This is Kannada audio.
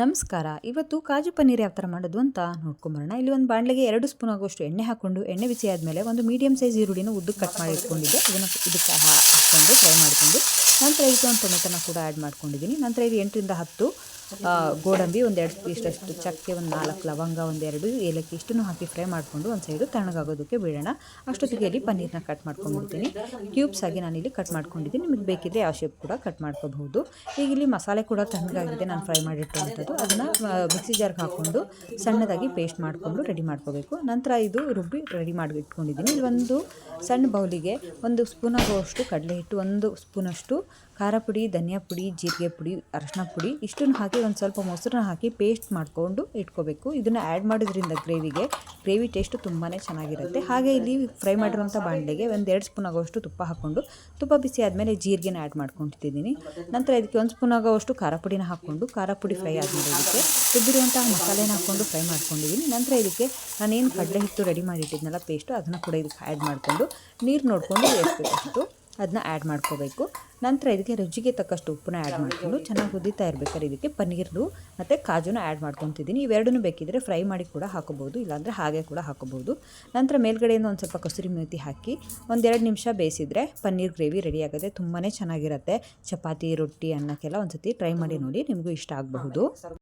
ನಮಸ್ಕಾರ. ಇವತ್ತು ಕಾಜು ಪನ್ನೀರ್ ಯಾವ ಥರ ಮಾಡೋದು ಅಂತ ನೋಡ್ಕೊಂಬರೋಣ. ಇಲ್ಲಿ ಒಂದು ಬಾಣಲೆಗೆ ಎರಡು ಸ್ಪೂನ್ ಆಗುವಷ್ಟು ಎಣ್ಣೆ ಹಾಕ್ಕೊಂಡು, ಎಣ್ಣೆ ಬಿಸಿ ಆದಮೇಲೆ ಒಂದು ಮೀಡಿಯಮ್ ಸೈಜ್ ಈರುಳ್ಳಿನ ಉದ್ದಕ್ಕೆ ಕಟ್ ಮಾಡಿ ಇಟ್ಕೊಂಡಿದ್ದೆ. ಇದನ್ನು ಇದಕ್ಕೆ ಹಾಕ್ಕೊಂಡು ಫ್ರೈ ಮಾಡಿಕೊಂಡು, ನಂತರ ಇದಕ್ಕೆ ಒಂದು ಟೊಮೆಟೊನ ಕೂಡ ಆ್ಯಡ್ ಮಾಡ್ಕೊಂಡಿದ್ದೀನಿ. ನಂತರ ಇದು ಎಂಟರಿಂದ ಹತ್ತು ಗೋಡಂಬಿ ಒಂದೆರಡು ಪೀಸ್ಟಷ್ಟು ಚಕ್ಕೆ ಒಂದು ನಾಲ್ಕು ಲವಂಗ ಒಂದೆರಡು ಏಲಕ್ಕಿ ಇಷ್ಟನ್ನು ಹಾಕಿ ಫ್ರೈ ಮಾಡಿಕೊಂಡು ಒಂದು ಸೈಡು ತಣ್ಣಗಾಗೋದಕ್ಕೆ ಬಿಡೋಣ. ಅಷ್ಟೊತ್ತಿಗೆ ಇಲ್ಲಿ ಪನ್ನೀರ್ನ ಕಟ್ ಮಾಡ್ಕೊಂಡ್ಬಿಡ್ತೀನಿ. ಕ್ಯೂಬ್ಸ್ ಆಗಿ ನಾನಿಲ್ಲಿ ಕಟ್ ಮಾಡ್ಕೊಂಡಿದ್ದೀನಿ. ನಿಮಗೆ ಬೇಕಿದ್ರೆ ಯಾವ ಶೇಪ್ ಕೂಡ ಕಟ್ ಮಾಡ್ಕೋಬಹುದು. ಈಗ ಇಲ್ಲಿ ಮಸಾಲೆ ಕೂಡ ತಣ್ಣಗಾಗಿದೆ. ನಾನು ಫ್ರೈ ಮಾಡಿಟ್ಟುವಂಥದ್ದು ಅದನ್ನು ಮಿಕ್ಸಿ ಜಾರ್ಗೆ ಹಾಕ್ಕೊಂಡು ಸಣ್ಣದಾಗಿ ಪೇಸ್ಟ್ ಮಾಡಿಕೊಂಡು ರೆಡಿ ಮಾಡ್ಕೋಬೇಕು. ನಂತರ ಇದು ರುಬ್ಬಿ ರೆಡಿ ಮಾಡಿ ಇಟ್ಕೊಂಡಿದ್ದೀನಿ ಇಲ್ಲಿ ಒಂದು ಸಣ್ಣ ಬೌಲಿಗೆ ಒಂದು ಸ್ಪೂನ್ ಆಗುವಷ್ಟು ಕಡಲೆ ಹಿಟ್ಟು, ಒಂದು ಸ್ಪೂನಷ್ಟು ಖಾರ ಪುಡಿ, ಧನಿಯಾ ಪುಡಿ, ಜೀರಿಗೆ ಪುಡಿ, ಅರಶಿನ ಪುಡಿ, ಇಷ್ಟನ್ನು ಹಾಕಿ ಒಂದು ಸ್ವಲ್ಪ ಮೊಸರನ್ನ ಹಾಕಿ ಪೇಸ್ಟ್ ಮಾಡಿಕೊಂಡು ಇಟ್ಕೋಬೇಕು. ಇದನ್ನು ಆ್ಯಡ್ ಮಾಡೋದ್ರಿಂದ ಗ್ರೇವಿಗೆ, ಗ್ರೇವಿ ಟೇಸ್ಟು ತುಂಬಾ ಚೆನ್ನಾಗಿರುತ್ತೆ. ಹಾಗೆ ಇಲ್ಲಿ ಫ್ರೈ ಮಾಡಿರುವಂಥ ಬಾಣಲೆಗೆ ಒಂದು ಎರಡು ಸ್ಪೂನ್ ಆಗೋಷ್ಟು ತುಪ್ಪ ಹಾಕ್ಕೊಂಡು ತುಪ್ಪ ಬಿಸಿ ಆದಮೇಲೆ ಜೀರಿಗೆನ ಆ್ಯಡ್ ಮಾಡ್ಕೊಂಡಿದ್ದೀನಿ. ನಂತರ ಇದಕ್ಕೆ ಒಂದು ಸ್ಪೂನ್ ಆಗೋವಷ್ಟು ಖಾರ ಪುಡಿನ ಹಾಕ್ಕೊಂಡು ಖಾರ ಪುಡಿ ಫ್ರೈ ಆದಮೇಲೆ ಇದಕ್ಕೆ ಮಸಾಲೆನ ಹಾಕ್ಕೊಂಡು ಫ್ರೈ ಮಾಡ್ಕೊಂಡಿದ್ದೀನಿ. ನಂತರ ಇದಕ್ಕೆ ನಾನೇನು ಕಡಲೆ ಹಿಟ್ಟು ರೆಡಿ ಮಾಡಿಟ್ಟಿದ್ನಲ್ಲ ಪೇಸ್ಟು ಅದನ್ನು ಕೂಡ ಇದಕ್ಕೆ ಆ್ಯಡ್ ಮಾಡಿಕೊಂಡು, ನೀರು ನೋಡಿಕೊಂಡು ಎಷ್ಟು ಅದನ್ನ ಆ್ಯಡ್ ಮಾಡ್ಕೋಬೇಕು. ನಂತರ ಇದಕ್ಕೆ ರುಚಿಗೆ ತಕ್ಕಷ್ಟು ಉಪ್ಪನ್ನ ಆ್ಯಡ್ ಮಾಡಿಕೊಂಡು ಚೆನ್ನಾಗಿ ಕುದೀತಾ ಇರಬೇಕಾದ್ರೆ ಇದಕ್ಕೆ ಪನ್ನೀರ್ದು ಮತ್ತು ಕಾಜುನ ಆ್ಯಡ್ ಮಾಡ್ಕೊತಿದ್ದೀನಿ. ಇವೆರಡೂ ಬೇಕಿದ್ದರೆ ಫ್ರೈ ಮಾಡಿ ಕೂಡ ಹಾಕೋಬೋದು ಇಲ್ಲಾಂದರೆ ಹಾಗೆ ಕೂಡ ಹಾಕೋಬೋದು ನಂತರ ಮೇಲ್ಗಡೆಯಿಂದ ಒಂದು ಸ್ವಲ್ಪ ಕಸೂರಿ ಮೇತಿ ಹಾಕಿ ಒಂದೆರಡು ನಿಮಿಷ ಬೇಯಿಸಿದರೆ ಪನ್ನೀರ್ ಗ್ರೇವಿ ರೆಡಿ ಆಗುತ್ತೆ. ತುಂಬಾ ಚೆನ್ನಾಗಿರುತ್ತೆ. ಚಪಾತಿ, ರೊಟ್ಟಿ ಅನ್ನಕ್ಕೆಲ್ಲ ಒಂದು ಸತಿ ಟ್ರೈ ಮಾಡಿ ನೋಡಿ ನಿಮಗೂ ಇಷ್ಟ ಆಗಬಹುದು.